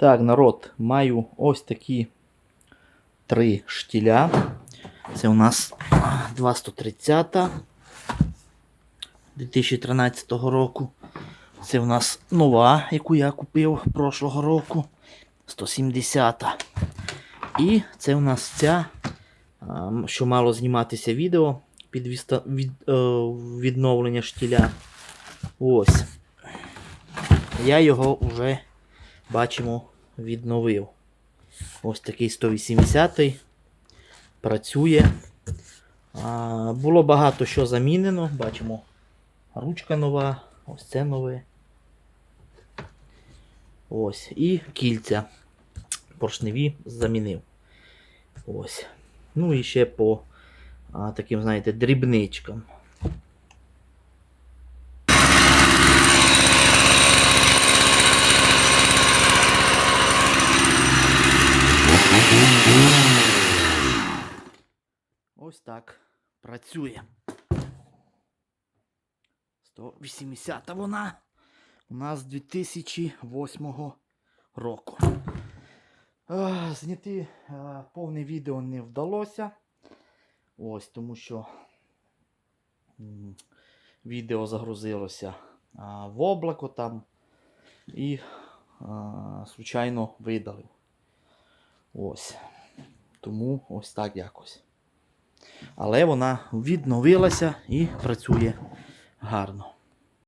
Так, народ, маю ось такі три штіля. Це у нас а, 2130 2013 року. Це у нас нова, яку я купив прошлого року. 170. І це у нас ця, що мало зніматися відео під е, відновлення штіля. Ось. Я його вже бачимо відновив. Ось такий 180 працює. А, було багато що замінено. Бачимо ручка нова, ось це нове. Ось. І кільця поршневі замінив. Ось. Ну і ще по а, таким, знаєте, дрібничкам. Ось так працює. 180 вона у нас 2008 року. Зняти повне відео не вдалося. Ось тому що відео загрузилося в облако там і, звичайно, видалив. Ось. Тому ось так якось. Але вона відновилася і працює гарно.